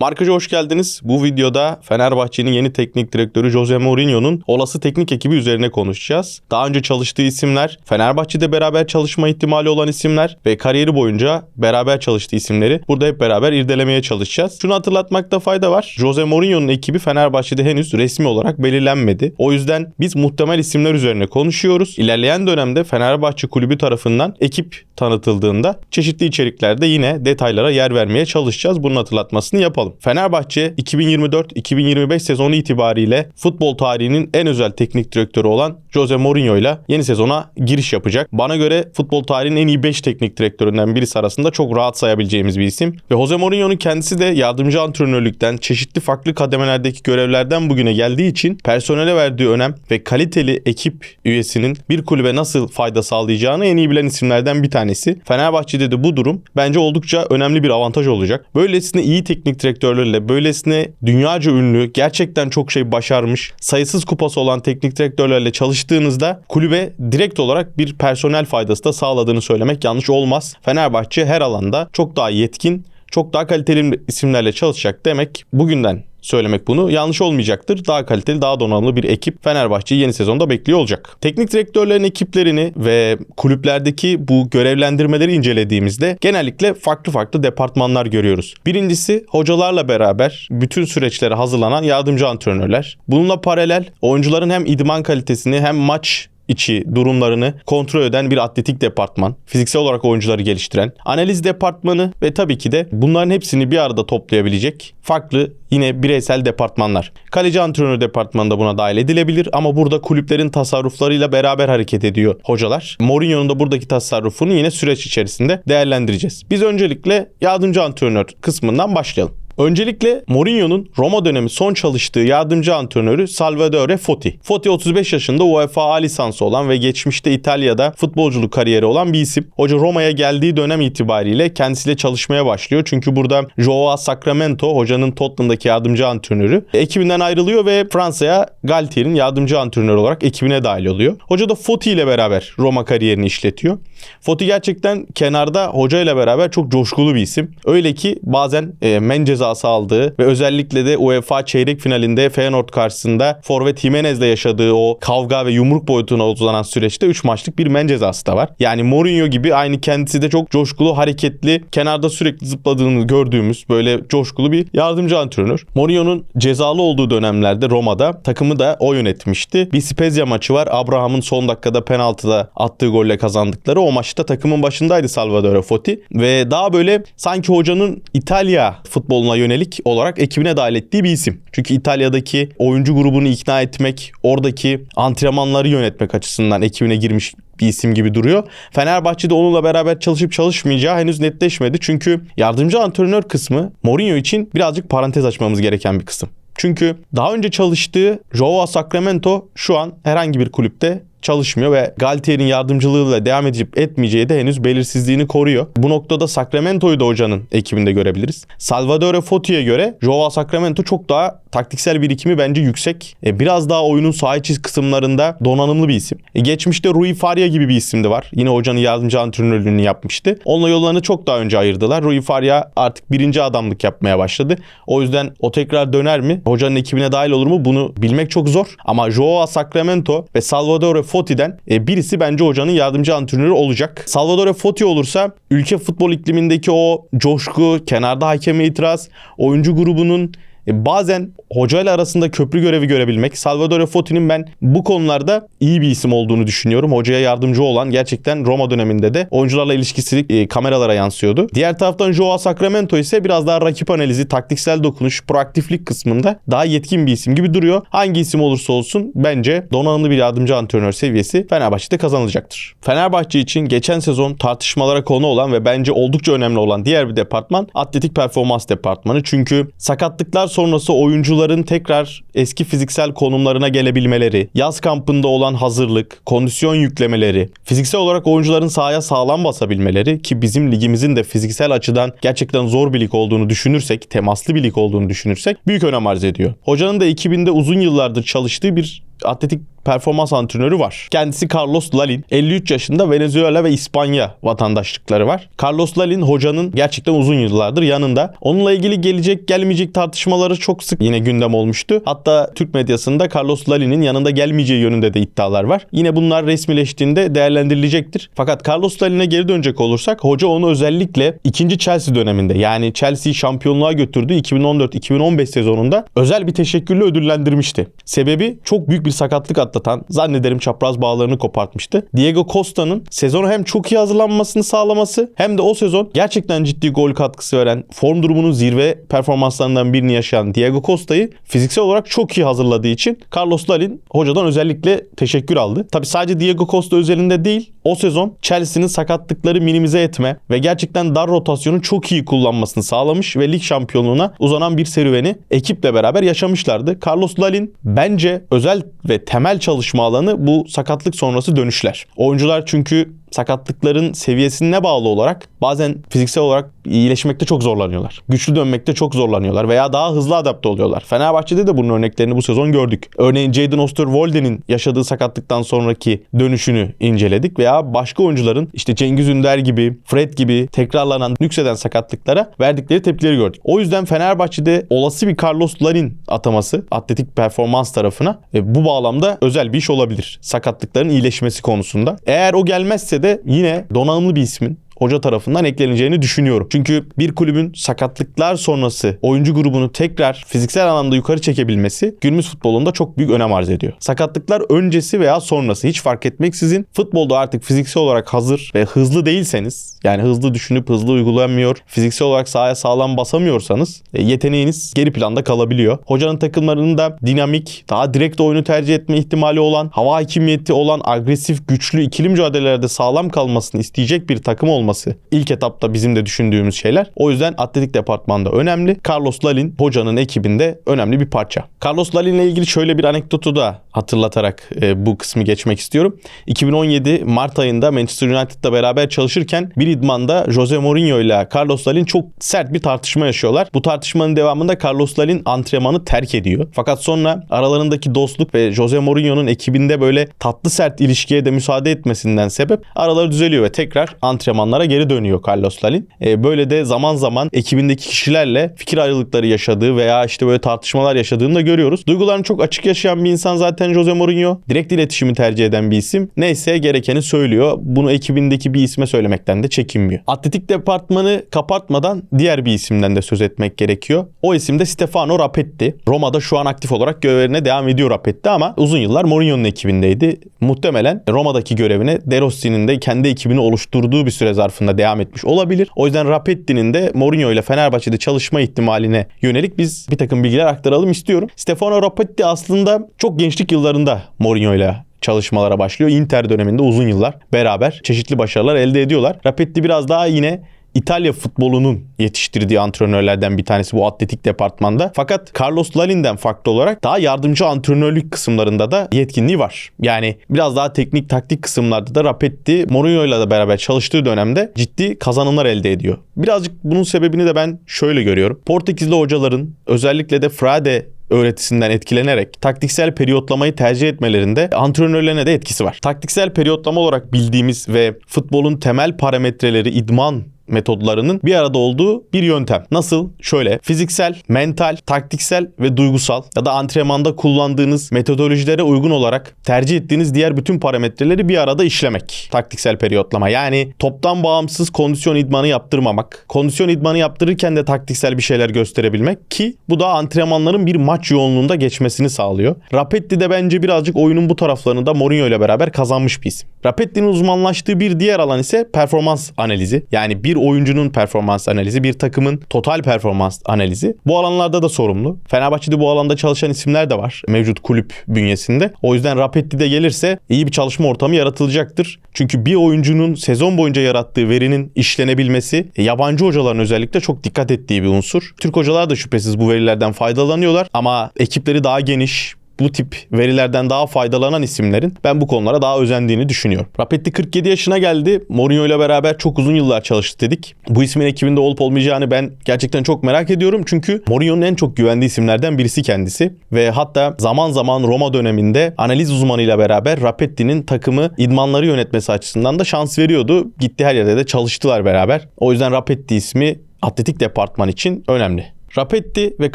Markacı hoş geldiniz. Bu videoda Fenerbahçe'nin yeni teknik direktörü Jose Mourinho'nun olası teknik ekibi üzerine konuşacağız. Daha önce çalıştığı isimler, Fenerbahçe'de beraber çalışma ihtimali olan isimler ve kariyeri boyunca beraber çalıştığı isimleri burada hep beraber irdelemeye çalışacağız. Şunu hatırlatmakta fayda var. Jose Mourinho'nun ekibi Fenerbahçe'de henüz resmi olarak belirlenmedi. O yüzden biz muhtemel isimler üzerine konuşuyoruz. İlerleyen dönemde Fenerbahçe kulübü tarafından ekip tanıtıldığında çeşitli içeriklerde yine detaylara yer vermeye çalışacağız. Bunun hatırlatmasını yapalım. Fenerbahçe 2024-2025 sezonu itibariyle futbol tarihinin en özel teknik direktörü olan Jose Mourinho ile yeni sezona giriş yapacak. Bana göre futbol tarihinin en iyi 5 teknik direktöründen birisi arasında çok rahat sayabileceğimiz bir isim. Ve Jose Mourinho'nun kendisi de yardımcı antrenörlükten, çeşitli farklı kademelerdeki görevlerden bugüne geldiği için personele verdiği önem ve kaliteli ekip üyesinin bir kulübe nasıl fayda sağlayacağını en iyi bilen isimlerden bir tanesi. Fenerbahçe'de de bu durum bence oldukça önemli bir avantaj olacak. Böylesine iyi teknik direktörlerle, böylesine dünyaca ünlü, gerçekten çok şey başarmış, sayısız kupası olan teknik direktörlerle çalıştığınızda kulübe direkt olarak bir personel faydası da sağladığını söylemek yanlış olmaz. Fenerbahçe her alanda çok daha yetkin, çok daha kaliteli isimlerle çalışacak demek bugünden söylemek bunu yanlış olmayacaktır. Daha kaliteli, daha donanımlı bir ekip Fenerbahçe'yi yeni sezonda bekliyor olacak. Teknik direktörlerin ekiplerini ve kulüplerdeki bu görevlendirmeleri incelediğimizde genellikle farklı farklı departmanlar görüyoruz. Birincisi hocalarla beraber bütün süreçlere hazırlanan yardımcı antrenörler. Bununla paralel oyuncuların hem idman kalitesini hem maç içi durumlarını kontrol eden bir atletik departman, fiziksel olarak oyuncuları geliştiren, analiz departmanı ve tabii ki de bunların hepsini bir arada toplayabilecek farklı yine bireysel departmanlar. Kaleci antrenör departmanı da buna dahil edilebilir ama burada kulüplerin tasarruflarıyla beraber hareket ediyor hocalar. Mourinho'nun da buradaki tasarrufunu yine süreç içerisinde değerlendireceğiz. Biz öncelikle yardımcı antrenör kısmından başlayalım. Öncelikle Mourinho'nun Roma dönemi son çalıştığı yardımcı antrenörü Salvatore Foti. Foti 35 yaşında UEFA A lisansı olan ve geçmişte İtalya'da futbolculuk kariyeri olan bir isim. Hoca Roma'ya geldiği dönem itibariyle kendisiyle çalışmaya başlıyor. Çünkü burada Joao Sacramento hocanın Tottenham'daki yardımcı antrenörü ekibinden ayrılıyor ve Fransa'ya Galtier'in yardımcı antrenör olarak ekibine dahil oluyor. Hoca da Foti ile beraber Roma kariyerini işletiyor. Foti gerçekten kenarda hoca ile beraber çok coşkulu bir isim. Öyle ki bazen e, men cezası aldığı ve özellikle de UEFA çeyrek finalinde Feyenoord karşısında Forvet Jimenez'le yaşadığı o kavga ve yumruk boyutuna uzanan süreçte 3 maçlık bir men cezası da var. Yani Mourinho gibi aynı kendisi de çok coşkulu, hareketli, kenarda sürekli zıpladığını gördüğümüz böyle coşkulu bir yardımcı antrenör. Mourinho'nun cezalı olduğu dönemlerde Roma'da takımı da o yönetmişti. Bir Spezia maçı var. Abraham'ın son dakikada penaltıda attığı golle kazandıkları. O maçta takımın başındaydı Salvatore Foti ve daha böyle sanki hocanın İtalya futboluna yönelik olarak ekibine dahil ettiği bir isim. Çünkü İtalya'daki oyuncu grubunu ikna etmek, oradaki antrenmanları yönetmek açısından ekibine girmiş bir isim gibi duruyor. Fenerbahçe'de onunla beraber çalışıp çalışmayacağı henüz netleşmedi. Çünkü yardımcı antrenör kısmı Mourinho için birazcık parantez açmamız gereken bir kısım. Çünkü daha önce çalıştığı Joao Sacramento şu an herhangi bir kulüpte çalışmıyor ve Galtier'in yardımcılığıyla devam edip etmeyeceği de henüz belirsizliğini koruyor. Bu noktada Sacramento'yu da hocanın ekibinde görebiliriz. Salvatore Foti'ye göre Joao Sacramento çok daha taktiksel birikimi bence yüksek. E, biraz daha oyunun sağ içi kısımlarında donanımlı bir isim. E, geçmişte Rui Faria gibi bir isim de var. Yine hocanın yardımcı antrenörlüğünü yapmıştı. Onunla yollarını çok daha önce ayırdılar. Rui Faria artık birinci adamlık yapmaya başladı. O yüzden o tekrar döner mi? Hocanın ekibine dahil olur mu? Bunu bilmek çok zor. Ama Joao Sacramento ve Salvatore Foti'den e, birisi bence hocanın yardımcı antrenörü olacak. Salvatore Foti olursa ülke futbol iklimindeki o coşku, kenarda hakeme itiraz, oyuncu grubunun bazen hocayla arasında köprü görevi görebilmek. Salvatore Foti'nin ben bu konularda iyi bir isim olduğunu düşünüyorum. Hocaya yardımcı olan gerçekten Roma döneminde de oyuncularla ilişkisi e, kameralara yansıyordu. Diğer taraftan Joao Sacramento ise biraz daha rakip analizi, taktiksel dokunuş, proaktiflik kısmında daha yetkin bir isim gibi duruyor. Hangi isim olursa olsun bence donanımlı bir yardımcı antrenör seviyesi Fenerbahçe'de kazanılacaktır. Fenerbahçe için geçen sezon tartışmalara konu olan ve bence oldukça önemli olan diğer bir departman atletik performans departmanı. Çünkü sakatlıklar sonrası oyuncuların tekrar eski fiziksel konumlarına gelebilmeleri, yaz kampında olan hazırlık, kondisyon yüklemeleri, fiziksel olarak oyuncuların sahaya sağlam basabilmeleri ki bizim ligimizin de fiziksel açıdan gerçekten zor bir lig olduğunu düşünürsek, temaslı bir lig olduğunu düşünürsek büyük önem arz ediyor. Hocanın da ekibinde uzun yıllardır çalıştığı bir atletik performans antrenörü var. Kendisi Carlos Lalin. 53 yaşında Venezuela ve İspanya vatandaşlıkları var. Carlos Lalin hocanın gerçekten uzun yıllardır yanında. Onunla ilgili gelecek gelmeyecek tartışmaları çok sık yine gündem olmuştu. Hatta Türk medyasında Carlos Lalin'in yanında gelmeyeceği yönünde de iddialar var. Yine bunlar resmileştiğinde değerlendirilecektir. Fakat Carlos Lalin'e geri dönecek olursak hoca onu özellikle ikinci Chelsea döneminde yani Chelsea'yi şampiyonluğa götürdüğü 2014-2015 sezonunda özel bir teşekkürle ödüllendirmişti. Sebebi çok büyük bir sakatlık atlatan zannederim çapraz bağlarını kopartmıştı. Diego Costa'nın sezonu hem çok iyi hazırlanmasını sağlaması hem de o sezon gerçekten ciddi gol katkısı veren form durumunun zirve performanslarından birini yaşayan Diego Costa'yı fiziksel olarak çok iyi hazırladığı için Carlos Lalin hocadan özellikle teşekkür aldı. Tabi sadece Diego Costa özelinde değil o sezon Chelsea'nin sakatlıkları minimize etme ve gerçekten dar rotasyonu çok iyi kullanmasını sağlamış ve lig şampiyonluğuna uzanan bir serüveni ekiple beraber yaşamışlardı. Carlos Lalin bence özel ve temel çalışma alanı bu sakatlık sonrası dönüşler. Oyuncular çünkü sakatlıkların seviyesine bağlı olarak bazen fiziksel olarak iyileşmekte çok zorlanıyorlar. Güçlü dönmekte çok zorlanıyorlar veya daha hızlı adapte oluyorlar. Fenerbahçe'de de bunun örneklerini bu sezon gördük. Örneğin Jadon Osterwolde'nin yaşadığı sakatlıktan sonraki dönüşünü inceledik veya başka oyuncuların işte Cengiz Ünder gibi, Fred gibi tekrarlanan, nükseden sakatlıklara verdikleri tepkileri gördük. O yüzden Fenerbahçe'de olası bir Carlos Larin ataması atletik performans tarafına e, bu bağlamda özel bir iş olabilir. Sakatlıkların iyileşmesi konusunda. Eğer o gelmezse de yine donanımlı bir ismin hoca tarafından ekleneceğini düşünüyorum. Çünkü bir kulübün sakatlıklar sonrası oyuncu grubunu tekrar fiziksel anlamda yukarı çekebilmesi günümüz futbolunda çok büyük önem arz ediyor. Sakatlıklar öncesi veya sonrası hiç fark etmeksizin futbolda artık fiziksel olarak hazır ve hızlı değilseniz yani hızlı düşünüp hızlı uygulanmıyor, fiziksel olarak sahaya sağlam basamıyorsanız e, yeteneğiniz geri planda kalabiliyor. Hocanın takımlarının da dinamik, daha direkt oyunu tercih etme ihtimali olan, hava hakimiyeti olan, agresif, güçlü ikili mücadelelerde sağlam kalmasını isteyecek bir takım olması olması ilk etapta bizim de düşündüğümüz şeyler. O yüzden atletik departmanda önemli. Carlos Lalin hocanın ekibinde önemli bir parça. Carlos Lalin ile ilgili şöyle bir anekdotu da hatırlatarak e, bu kısmı geçmek istiyorum. 2017 Mart ayında Manchester United'la beraber çalışırken bir idmanda Jose Mourinho ile Carlos Lalin çok sert bir tartışma yaşıyorlar. Bu tartışmanın devamında Carlos Lalin antrenmanı terk ediyor. Fakat sonra aralarındaki dostluk ve Jose Mourinho'nun ekibinde böyle tatlı sert ilişkiye de müsaade etmesinden sebep araları düzeliyor ve tekrar antrenmanlar antrenmanlara geri dönüyor Carlos Lalin. E, böyle de zaman zaman ekibindeki kişilerle fikir ayrılıkları yaşadığı veya işte böyle tartışmalar yaşadığını da görüyoruz. Duygularını çok açık yaşayan bir insan zaten Jose Mourinho. Direkt iletişimi tercih eden bir isim. Neyse gerekeni söylüyor. Bunu ekibindeki bir isme söylemekten de çekinmiyor. Atletik departmanı kapatmadan diğer bir isimden de söz etmek gerekiyor. O isim de Stefano Rapetti. Roma'da şu an aktif olarak görevine devam ediyor Rapetti ama uzun yıllar Mourinho'nun ekibindeydi. Muhtemelen Roma'daki görevine De Rossi'nin de kendi ekibini oluşturduğu bir süre zarfında devam etmiş olabilir. O yüzden Rapetti'nin de Mourinho ile Fenerbahçe'de çalışma ihtimaline yönelik biz bir takım bilgiler aktaralım istiyorum. Stefano Rapetti aslında çok gençlik yıllarında Mourinho ile çalışmalara başlıyor. Inter döneminde uzun yıllar beraber çeşitli başarılar elde ediyorlar. Rapetti biraz daha yine İtalya futbolunun yetiştirdiği antrenörlerden bir tanesi bu atletik departmanda. Fakat Carlos Lalin'den farklı olarak daha yardımcı antrenörlük kısımlarında da yetkinliği var. Yani biraz daha teknik taktik kısımlarda da Rapetti Mourinho ile de beraber çalıştığı dönemde ciddi kazanımlar elde ediyor. Birazcık bunun sebebini de ben şöyle görüyorum. Portekizli hocaların özellikle de Frade öğretisinden etkilenerek taktiksel periyotlamayı tercih etmelerinde antrenörlerine de etkisi var. Taktiksel periyotlama olarak bildiğimiz ve futbolun temel parametreleri idman metodlarının bir arada olduğu bir yöntem. Nasıl? Şöyle fiziksel, mental, taktiksel ve duygusal ya da antrenmanda kullandığınız metodolojilere uygun olarak tercih ettiğiniz diğer bütün parametreleri bir arada işlemek. Taktiksel periyotlama. Yani toptan bağımsız kondisyon idmanı yaptırmamak. Kondisyon idmanı yaptırırken de taktiksel bir şeyler gösterebilmek ki bu da antrenmanların bir maç yoğunluğunda geçmesini sağlıyor. Rapetti de bence birazcık oyunun bu taraflarını da Mourinho ile beraber kazanmış bir isim. Rapetti'nin uzmanlaştığı bir diğer alan ise performans analizi. Yani bir oyuncunun performans analizi, bir takımın total performans analizi. Bu alanlarda da sorumlu. Fenerbahçe'de bu alanda çalışan isimler de var mevcut kulüp bünyesinde. O yüzden Rapetti de gelirse iyi bir çalışma ortamı yaratılacaktır. Çünkü bir oyuncunun sezon boyunca yarattığı verinin işlenebilmesi yabancı hocaların özellikle çok dikkat ettiği bir unsur. Türk hocalar da şüphesiz bu verilerden faydalanıyorlar ama ekipleri daha geniş, bu tip verilerden daha faydalanan isimlerin ben bu konulara daha özendiğini düşünüyorum. Rapetti 47 yaşına geldi. Mourinho ile beraber çok uzun yıllar çalıştı dedik. Bu ismin ekibinde olup olmayacağını ben gerçekten çok merak ediyorum. Çünkü Mourinho'nun en çok güvendiği isimlerden birisi kendisi. Ve hatta zaman zaman Roma döneminde analiz uzmanıyla beraber Rapetti'nin takımı idmanları yönetmesi açısından da şans veriyordu. Gitti her yerde de çalıştılar beraber. O yüzden Rapetti ismi atletik departman için önemli. Rapetti ve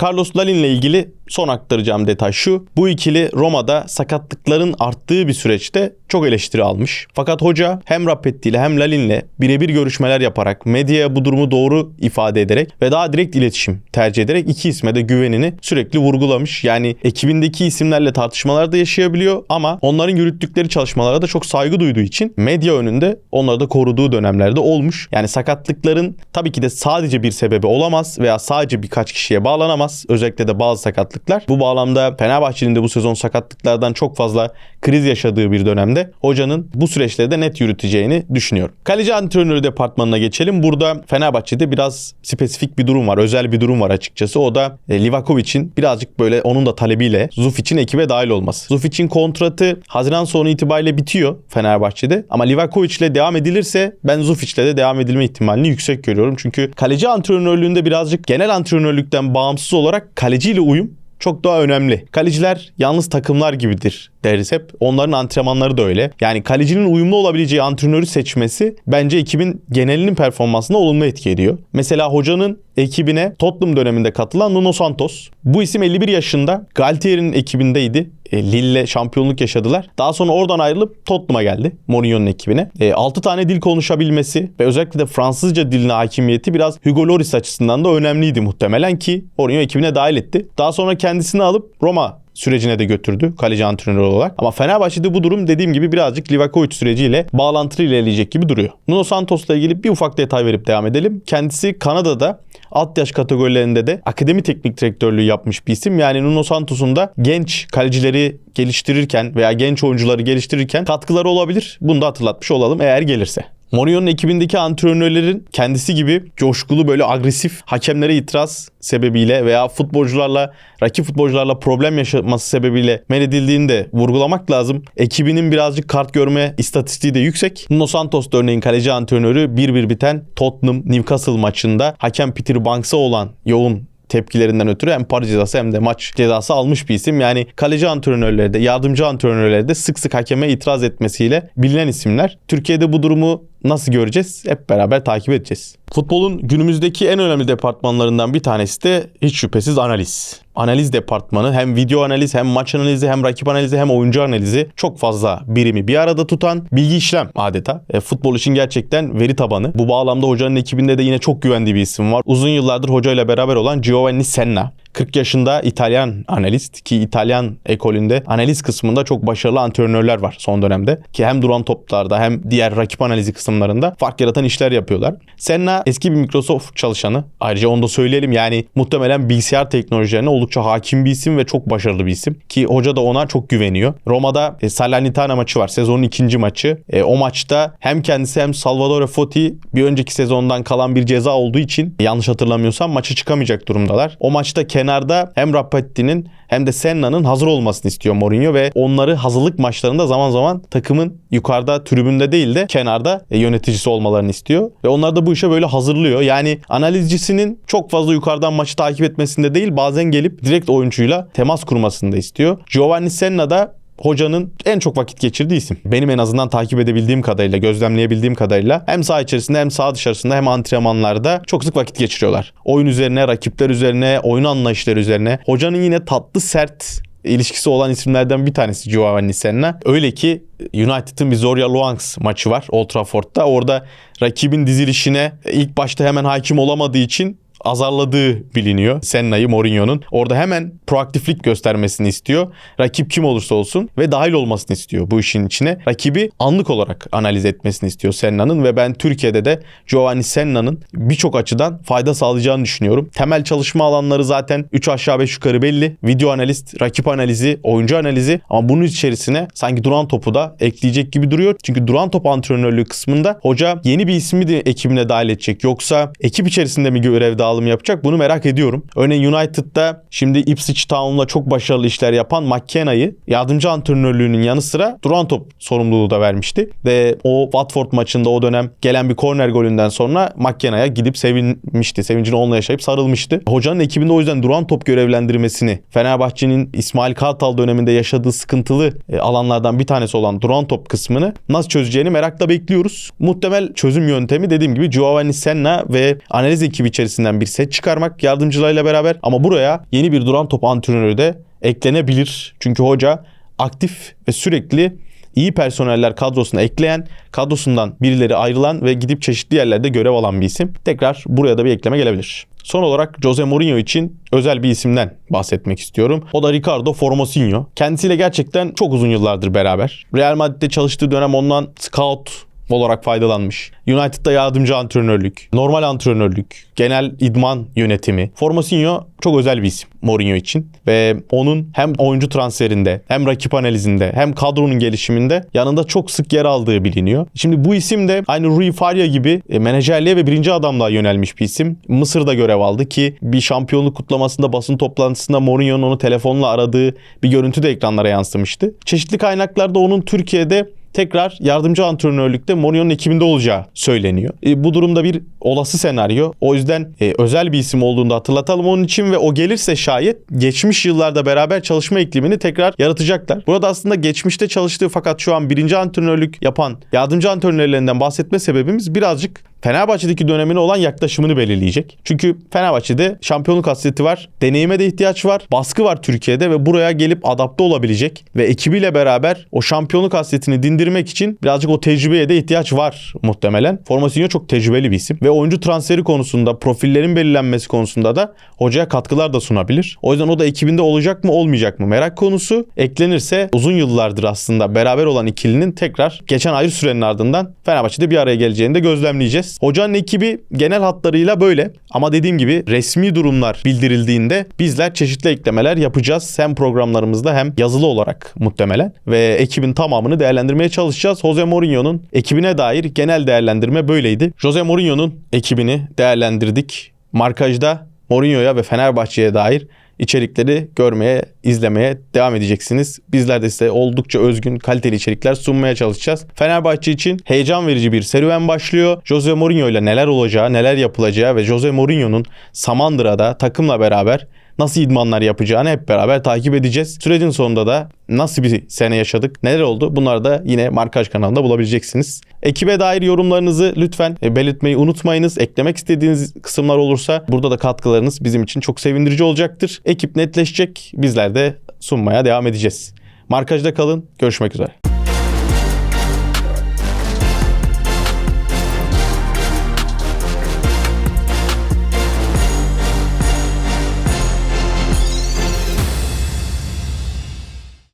Carlos Lalin ile ilgili son aktaracağım detay şu. Bu ikili Roma'da sakatlıkların arttığı bir süreçte çok eleştiri almış. Fakat hoca hem Rapetti ile hem Lalin'le birebir görüşmeler yaparak medyaya bu durumu doğru ifade ederek ve daha direkt iletişim tercih ederek iki isme de güvenini sürekli vurgulamış. Yani ekibindeki isimlerle tartışmalar da yaşayabiliyor ama onların yürüttükleri çalışmalara da çok saygı duyduğu için medya önünde onları da koruduğu dönemlerde olmuş. Yani sakatlıkların tabii ki de sadece bir sebebi olamaz veya sadece birkaç kişiye bağlanamaz. Özellikle de bazı sakatlıklar. Bu bağlamda Fenerbahçe'nin de bu sezon sakatlıklardan çok fazla kriz yaşadığı bir dönemde hocanın bu süreçleri de net yürüteceğini düşünüyorum. Kaleci antrenörü departmanına geçelim. Burada Fenerbahçe'de biraz spesifik bir durum var. Özel bir durum var açıkçası. O da e, Livakovic'in birazcık böyle onun da talebiyle Zufic'in ekibe dahil olması. Zufic'in kontratı Haziran sonu itibariyle bitiyor Fenerbahçe'de. Ama Livakovic ile devam edilirse ben Zufic'le de devam edilme ihtimalini yüksek görüyorum. Çünkü kaleci antrenörlüğünde birazcık genel antrenörlükten bağımsız olarak kaleciyle uyum çok daha önemli. Kaleciler yalnız takımlar gibidir deriz hep. Onların antrenmanları da öyle. Yani kalecinin uyumlu olabileceği antrenörü seçmesi bence ekibin genelinin performansına olumlu etki ediyor. Mesela hocanın ekibine Tottenham döneminde katılan Nuno Santos. Bu isim 51 yaşında. Galtier'in ekibindeydi. E, Lille şampiyonluk yaşadılar. Daha sonra oradan ayrılıp Tottenham'a geldi. Mourinho'nun ekibine. E, 6 tane dil konuşabilmesi ve özellikle de Fransızca diline hakimiyeti biraz Hugo Lloris açısından da önemliydi muhtemelen ki Mourinho ekibine dahil etti. Daha sonra kendisini alıp Roma sürecine de götürdü kaleci antrenörü olarak. Ama Fenerbahçe'de bu durum dediğim gibi birazcık Livakovic süreciyle bağlantılı ilerleyecek gibi duruyor. Nuno Santos'la ilgili bir ufak detay verip devam edelim. Kendisi Kanada'da alt yaş kategorilerinde de akademi teknik direktörlüğü yapmış bir isim. Yani Nuno Santos'un da genç kalecileri geliştirirken veya genç oyuncuları geliştirirken katkıları olabilir. Bunu da hatırlatmış olalım eğer gelirse. Mourinho'nun ekibindeki antrenörlerin kendisi gibi coşkulu böyle agresif hakemlere itiraz sebebiyle veya futbolcularla rakip futbolcularla problem yaşaması sebebiyle men edildiğini de vurgulamak lazım. Ekibinin birazcık kart görme istatistiği de yüksek. Nuno Santos da örneğin kaleci antrenörü 1-1 biten Tottenham Newcastle maçında hakem Peter Banks'a olan yoğun tepkilerinden ötürü hem para cezası hem de maç cezası almış bir isim. Yani kaleci antrenörleri de yardımcı antrenörleri de sık sık hakeme itiraz etmesiyle bilinen isimler. Türkiye'de bu durumu nasıl göreceğiz? Hep beraber takip edeceğiz. Futbolun günümüzdeki en önemli departmanlarından bir tanesi de hiç şüphesiz analiz. Analiz departmanı hem video analiz hem maç analizi hem rakip analizi hem oyuncu analizi çok fazla birimi bir arada tutan bilgi işlem adeta. E, futbol için gerçekten veri tabanı. Bu bağlamda hocanın ekibinde de yine çok güvendiği bir isim var. Uzun yıllardır hocayla beraber olan Giovanni Senna. 40 yaşında İtalyan analist ki İtalyan ekolünde analiz kısmında çok başarılı antrenörler var son dönemde. Ki hem duran toplarda hem diğer rakip analizi kısımlarında fark yaratan işler yapıyorlar. Senna eski bir Microsoft çalışanı. Ayrıca onu da söyleyelim yani muhtemelen bilgisayar teknolojilerine oldukça hakim bir isim ve çok başarılı bir isim. Ki hoca da ona çok güveniyor. Roma'da e, Salernitana maçı var. Sezonun ikinci maçı. E, o maçta hem kendisi hem Salvatore Foti bir önceki sezondan kalan bir ceza olduğu için yanlış hatırlamıyorsam maçı çıkamayacak durumdalar. O maçta kenarda hem Rapetti'nin hem de Senna'nın hazır olmasını istiyor Mourinho ve onları hazırlık maçlarında zaman zaman takımın yukarıda tribünde değil de kenarda e, yöneticisi olmalarını istiyor. Ve onlar da bu işe böyle hazırlıyor. Yani analizcisinin çok fazla yukarıdan maçı takip etmesinde değil bazen gelip direkt oyuncuyla temas kurmasını da istiyor. Giovanni Senna da hocanın en çok vakit geçirdiği isim. Benim en azından takip edebildiğim kadarıyla, gözlemleyebildiğim kadarıyla hem saha içerisinde hem saha dışarısında hem antrenmanlarda çok sık vakit geçiriyorlar. Oyun üzerine, rakipler üzerine, oyun anlayışları üzerine. Hocanın yine tatlı sert ilişkisi olan isimlerden bir tanesi Giovanni Senna. Öyle ki United'ın bir Zorya Luhansk maçı var Old Trafford'da. Orada rakibin dizilişine ilk başta hemen hakim olamadığı için azarladığı biliniyor Senna'yı Mourinho'nun. Orada hemen proaktiflik göstermesini istiyor. Rakip kim olursa olsun ve dahil olmasını istiyor bu işin içine. Rakibi anlık olarak analiz etmesini istiyor Senna'nın ve ben Türkiye'de de Giovanni Senna'nın birçok açıdan fayda sağlayacağını düşünüyorum. Temel çalışma alanları zaten 3 aşağı 5 yukarı belli. Video analist, rakip analizi, oyuncu analizi ama bunun içerisine sanki duran topu da ekleyecek gibi duruyor. Çünkü duran top antrenörlüğü kısmında hoca yeni bir ismi de ekibine dahil edecek. Yoksa ekip içerisinde mi görev dağılacak alım yapacak? Bunu merak ediyorum. Örneğin United'da şimdi Ipswich Town'la çok başarılı işler yapan McKenna'yı yardımcı antrenörlüğünün yanı sıra duran top sorumluluğu da vermişti. Ve o Watford maçında o dönem gelen bir korner golünden sonra McKenna'ya gidip sevinmişti. Sevincini onunla yaşayıp sarılmıştı. Hocanın ekibinde o yüzden duran top görevlendirmesini Fenerbahçe'nin İsmail Kartal döneminde yaşadığı sıkıntılı e, alanlardan bir tanesi olan duran top kısmını nasıl çözeceğini merakla bekliyoruz. Muhtemel çözüm yöntemi dediğim gibi Giovanni Senna ve analiz ekibi içerisinden bir set çıkarmak yardımcılarıyla beraber ama buraya yeni bir duran top antrenörü de eklenebilir. Çünkü hoca aktif ve sürekli iyi personeller kadrosuna ekleyen, kadrosundan birileri ayrılan ve gidip çeşitli yerlerde görev alan bir isim. Tekrar buraya da bir ekleme gelebilir. Son olarak Jose Mourinho için özel bir isimden bahsetmek istiyorum. O da Ricardo Formosinho. Kendisiyle gerçekten çok uzun yıllardır beraber. Real Madrid'de çalıştığı dönem ondan scout olarak faydalanmış. United'da yardımcı antrenörlük, normal antrenörlük, genel idman yönetimi. Formosinho çok özel bir isim Mourinho için ve onun hem oyuncu transferinde hem rakip analizinde hem kadronun gelişiminde yanında çok sık yer aldığı biliniyor. Şimdi bu isim de aynı Rui Faria gibi e, menajerliğe ve birinci adamlığa yönelmiş bir isim. Mısır'da görev aldı ki bir şampiyonluk kutlamasında basın toplantısında Mourinho'nun onu telefonla aradığı bir görüntü de ekranlara yansımıştı. Çeşitli kaynaklarda onun Türkiye'de tekrar yardımcı antrenörlükte Mourinho'nun ekibinde olacağı söyleniyor. E, bu durumda bir olası senaryo. O yüzden e, özel bir isim olduğunu hatırlatalım onun için ve o gelirse şayet geçmiş yıllarda beraber çalışma iklimini tekrar yaratacaklar. Burada aslında geçmişte çalıştığı fakat şu an birinci antrenörlük yapan yardımcı antrenörlerinden bahsetme sebebimiz birazcık Fenerbahçe'deki dönemine olan yaklaşımını belirleyecek. Çünkü Fenerbahçe'de şampiyonluk hasreti var, deneyime de ihtiyaç var, baskı var Türkiye'de ve buraya gelip adapte olabilecek ve ekibiyle beraber o şampiyonluk hasretini dindirmek için birazcık o tecrübeye de ihtiyaç var muhtemelen. Formasinho çok tecrübeli bir isim ve oyuncu transferi konusunda, profillerin belirlenmesi konusunda da hocaya katkılar da sunabilir. O yüzden o da ekibinde olacak mı olmayacak mı merak konusu. Eklenirse uzun yıllardır aslında beraber olan ikilinin tekrar geçen ayrı sürenin ardından Fenerbahçe'de bir araya geleceğini de gözlemleyeceğiz. Hocanın ekibi genel hatlarıyla böyle ama dediğim gibi resmi durumlar bildirildiğinde bizler çeşitli eklemeler yapacağız. Hem programlarımızda hem yazılı olarak muhtemelen ve ekibin tamamını değerlendirmeye çalışacağız. Jose Mourinho'nun ekibine dair genel değerlendirme böyleydi. Jose Mourinho'nun ekibini değerlendirdik. Markajda Mourinho'ya ve Fenerbahçe'ye dair içerikleri görmeye, izlemeye devam edeceksiniz. Bizler de size oldukça özgün, kaliteli içerikler sunmaya çalışacağız. Fenerbahçe için heyecan verici bir serüven başlıyor. Jose Mourinho ile neler olacağı, neler yapılacağı ve Jose Mourinho'nun Samandıra'da takımla beraber nasıl idmanlar yapacağını hep beraber takip edeceğiz. Sürecin sonunda da nasıl bir sene yaşadık, neler oldu bunları da yine Markaj kanalında bulabileceksiniz. Ekibe dair yorumlarınızı lütfen e, belirtmeyi unutmayınız. Eklemek istediğiniz kısımlar olursa burada da katkılarınız bizim için çok sevindirici olacaktır. Ekip netleşecek, bizler de sunmaya devam edeceğiz. Markajda kalın, görüşmek üzere.